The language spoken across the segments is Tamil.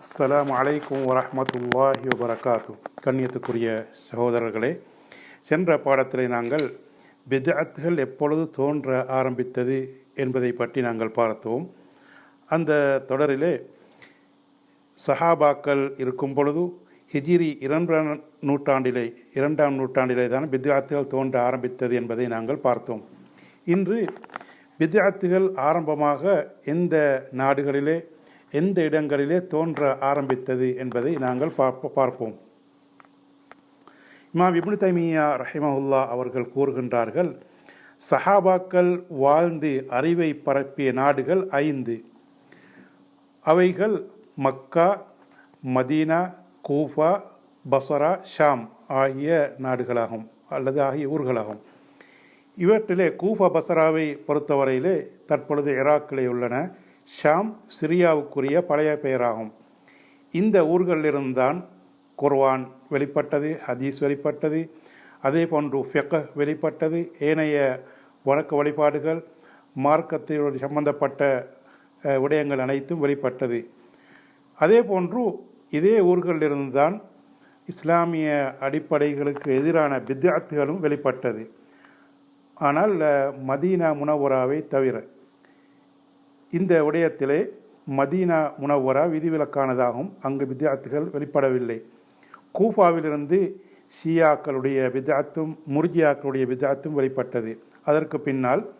அஸ்லாம் அலைக்கும் வரமத்துல்லாஹி வபரகாத்து கண்ணியத்துக்குரிய சகோதரர்களே சென்ற பாடத்திலே நாங்கள் பிதாத்துகள் எப்பொழுது தோன்ற ஆரம்பித்தது என்பதை பற்றி நாங்கள் பார்த்தோம். அந்த தொடரிலே சஹாபாக்கள் இருக்கும் பொழுது ஹிஜிரி இரண்டாம் நூற்றாண்டிலே இரண்டாம் நூற்றாண்டிலே தான் பித்யாத்துகள் தோன்ற ஆரம்பித்தது என்பதை நாங்கள் பார்த்தோம். இன்று பித்யாத்துகள் ஆரம்பமாக எந்த நாடுகளிலே எந்த இடங்களிலே தோன்ற ஆரம்பித்தது என்பதை நாங்கள் பார்ப்ப பார்ப்போம். இமாம் இப்னு தைமியா ரஹிமஹுல்லா அவர்கள் கூறுகின்றார்கள் சஹாபாக்கள் வாழ்ந்து அறிவை பரப்பிய நாடுகள் ஐந்து. அவைகள் Mecca Medina Kufa Basra Sham ஆகிய நாடுகளாகும் அல்லது ஆகிய ஊர்களாகும். இவற்றிலே கூஃபா பசராவை பொறுத்தவரையிலே தற்பொழுது இராக்கிலே உள்ளன. ஷாம் சிரியாவுக்குரிய பழைய பெயராகும். இந்த ஊர்களிலிருந்தான் குர்வான் வெளிப்பட்டது ஹதீஸ் வெளிப்பட்டது அதே போன்று ஃபெக்க வெளிப்பட்டது ஏனைய வணக்க வழிபாடுகள் மார்க்கத்தோடு சம்பந்தப்பட்ட விடயங்கள் அனைத்தும் வெளிப்பட்டது. அதே போன்று இதே ஊர்களிலிருந்து தான் இஸ்லாமிய அடிப்படைகளுக்கு எதிரான வித்தியார்த்திகளும் வெளிப்பட்டது. ஆனால் மதீனா முனவராவை தவிர இந்த விடயத்திலே மதீனா முனவரா விதிவிலக்கானதாகும் அங்கு வித்தியார்த்திகள் வெளிப்படவில்லை. கூஃபாவிலிருந்து ஷியாக்களுடைய பித்அத்தும் முர்ஜியாக்களுடைய பித்அத்தும் வெளிப்பட்டது. அதற்கு பின்னால்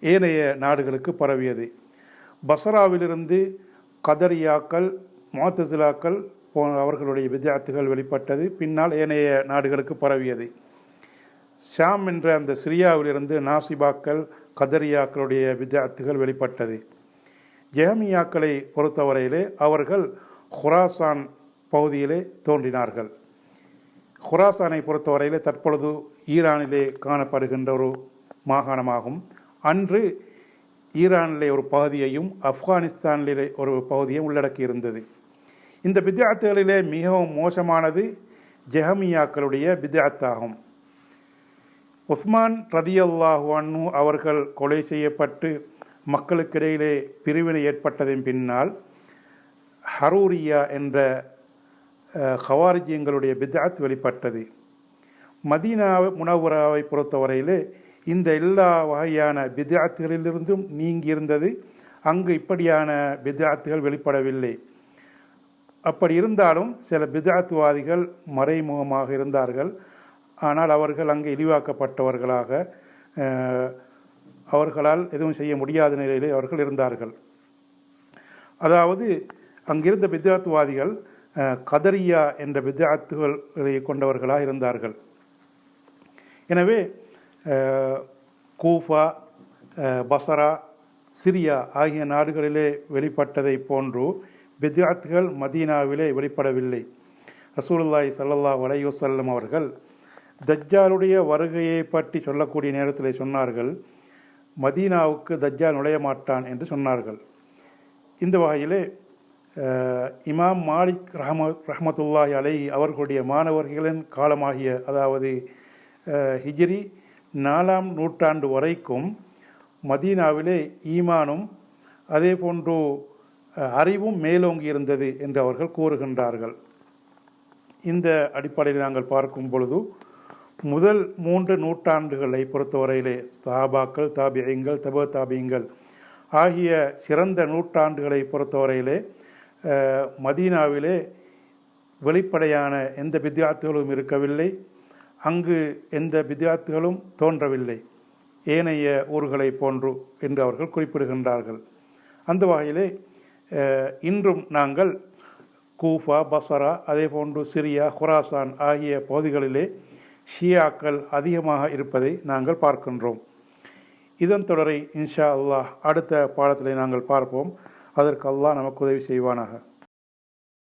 ஏனைய நாடுகளுக்கு பரவியது. பசராவிலிருந்து கதரியாக்கள் மோத்தசிலாக்கள் போன்ற அவர்களுடைய வித்தியார்த்திகள் வெளிப்பட்டது. பின்னால் ஏனைய நாடுகளுக்கு பரவியது. ஷாம் என்ற அந்த சிரியாவிலிருந்து நாசிபாக்கள் கதரியாக்களுடைய வித்தியார்த்திகள் வெளிப்பட்டது. ஜெஹமியாக்களை பொறுத்தவரையிலே அவர்கள் ஹுராசான் பகுதியிலே தோன்றினார்கள். ஹுராசானை பொறுத்தவரையிலே தற்பொழுது ஈரானிலே காணப்படுகின்ற ஒரு மாகாணமாகும். அன்று ஈரானிலே ஒரு பகுதியையும் ஆப்கானிஸ்தானிலே ஒரு பகுதியையும் உள்ளடக்கி இருந்தது இந்த பித்யாத்துகளிலே மிகவும் மோசமானது ஜெஹமியாக்களுடைய பித்யாத்தாகும் உஸ்மான் ரதியல்லாஹு அன்னு அவர்கள் கொலை செய்யப்பட்டு மக்களுக்கிடையிலே பிரிவினை ஏற்பட்டதின் பின்னால் ஹரூரியா என்ற ஹவாரிஜியங்களுடைய பித்அத் வெளிப்பட்டது. மதீனா முனவுராவை பொறுத்தவரையிலே இந்த எல்லா வகையான பித்அத்துகளிலிருந்தும் நீங்கி இருந்தது அங்கு இப்படியான பித்அத்துகள் வெளிப்படவில்லை. அப்படி இருந்தாலும் சில பித்அத்துவாதிகள் மறைமுகமாக இருந்தார்கள். ஆனால் அவர்கள் அங்கு இழிவாக்கப்பட்டவர்களாக அவர்களால் எதுவும் செய்ய முடியாத நிலையிலே அவர்கள் இருந்தார்கள். அதாவது அங்கிருந்த பித்யாத்துவாதிகள் கதரியா என்ற பித்யாத்துகளை கொண்டவர்களாக இருந்தார்கள். எனவே கூஃபா பசரா சிரியா ஆகிய நாடுகளிலே வெளிப்பட்டதை போன்று பித்யாத்துகள் மதீனாவிலே வெளிப்படவில்லை. ரசூலுல்லாய் சல்லல்லா வலையுசல்லம் அவர்கள் தஜ்ஜாலுடைய வருகையை பற்றி சொல்லக்கூடிய நேரத்தில் சொன்னார்கள் மதீனாவுக்கு தஜ்ஜா நுழைய மாட்டான் என்று சொன்னார்கள். இந்த வகையிலே இமாம் மாலிக் ரஹம ரஹமத்துல்லாஹி அலை அவர்களுடைய மாணவர்களின் காலமாகிய அதாவது ஹிஜ்ரி நாலாம் நூற்றாண்டு வரைக்கும் மதீனாவிலே ஈமானும் அதே போன்று அறிவும் மேலோங்கி இருந்தது என்று அவர்கள் கூறுகின்றார்கள். இந்த அடிப்படையில் நாங்கள் பார்க்கும் பொழுது முதல் மூன்று நூற்றாண்டுகளை பொறுத்தவரையிலே தாபாக்கள் தாபியங்கள் தப தாபியங்கள் ஆகிய சிறந்த நூற்றாண்டுகளை பொறுத்தவரையிலே மதீனாவிலே வெளிப்படையான எந்த வித்தியார்த்திகளும் இருக்கவில்லை. அங்கு எந்த வித்தியார்த்திகளும் தோன்றவில்லை. ஏனைய ஊர்களை போன்று என்று அவர்கள் குறிப்பிடுகின்றார்கள். அந்த வகையிலே இன்றும் நாங்கள் கூஃபா பசரா அதே போன்று சிரியா ஹுராசான் ஆகிய பகுதிகளிலே ஷியாக்கள் அதிகமாக இருப்பதை நாங்கள் பார்க்கின்றோம். இதன் தொடரை இன்ஷா அல்லாஹ் அடுத்த பாடத்திலே நாங்கள் பார்ப்போம். அதற்கு அல்லாஹ் நமக்கு உதவி செய்வானாக.